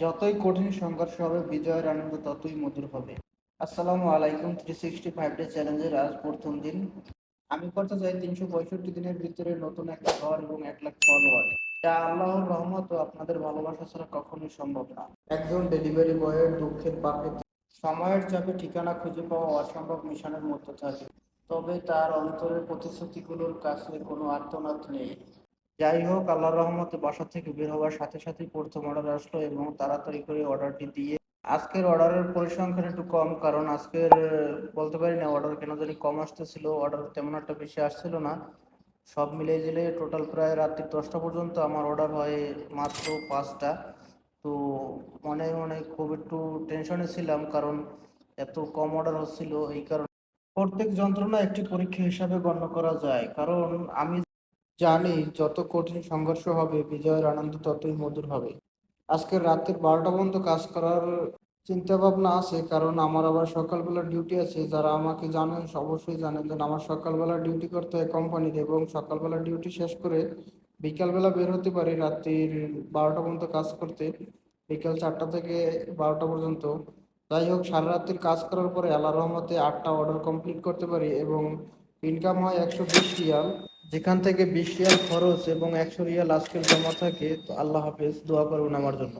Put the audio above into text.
যতই কঠিন সংঘর্ষ হবে, বিজয়ের আনন্দ ততই মধুর হবে। আসসালামু আলাইকুম থ্রি সিক্সটি ফাইভ ডে চ্যালেঞ্জের আজ প্রথম দিন। আমি করতে চাই তিনশো পঁয়ষট্টি দিনের ভিতরে নতুন একটা ঘর এবং এক লাখ ফলোয়ার যা আল্লাহর রহমত ও আপনাদের ভালোবাসা ছাড়া কখনোই সম্ভব না। একজন ডেলিভারি বয়ের দুঃখের পাখিতে সময়ের চাপে ঠিকানা খুঁজে পাওয়া অসম্ভব মিশনের মধ্যে থাকে। তবে তার অন্তরের প্রতিশ্রুতিগুলোর কাছে কোনো আর্তনাদ নেই। যাই হোক, আল্লাহর রহমতে বাসা থেকে বের হওয়ার সাথে সাথেই প্রথম অর্ডার আসলো এবং তাড়াতাড়ি করে অর্ডারটি দিয়ে আজকের অর্ডারের পরিসংখ্যান একটু কম, কারণ আজকের, বলতে পারি না অর্ডার কেন জানি কম আসতেছিল অর্ডার তেমন একটা বেশি আসছিল না। সব মিলিয়ে জিলে টোটাল প্রায় রাত্রি দশটা পর্যন্ত আমার অর্ডার হয় মাত্র পাঁচটা। তো মনে মনে খুব একটু টেনশনে ছিলাম, কারণ এত কম অর্ডার হচ্ছিল, এই কারণে প্রত্যেক যন্ত্রণা একটি পরীক্ষা হিসাবে গণ্য করা যায়। কারণ আমি জানি যত কঠিন সংঘর্ষ হবে, বিজয়ের আনন্দ ততই মধুর হবে। আজকের রাতের বারোটা পর্যন্ত কাজ করার চিন্তা ভাবনা আছে, কারণ আমার আবার সকালবেলা ডিউটি আছে। যারা আমাকে জানেন, অবশ্যই জানেন যে আমার সকালবেলা ডিউটি করতে হয় কোম্পানিতে এবং সকালবেলা ডিউটি শেষ করে বিকালবেলা বের হতে পারি রাত্রির বারোটা পর্যন্ত কাজ করতে, বিকাল চারটা থেকে বারোটা পর্যন্ত। যাই হোক, সারা রাত্রির কাজ করার পরে আল্লাহ রহমতে আটটা অর্ডার কমপ্লিট করতে পারি এবং ইনকাম হয় একশো বিশ রিয়াল। যেখান থেকে বিশ রিয়াল খরচ এবং একশো রিয়াল আজকের জমা থাকে, তো আল্লাহ হাফেজ, দোয়া করুন আমার জন্য।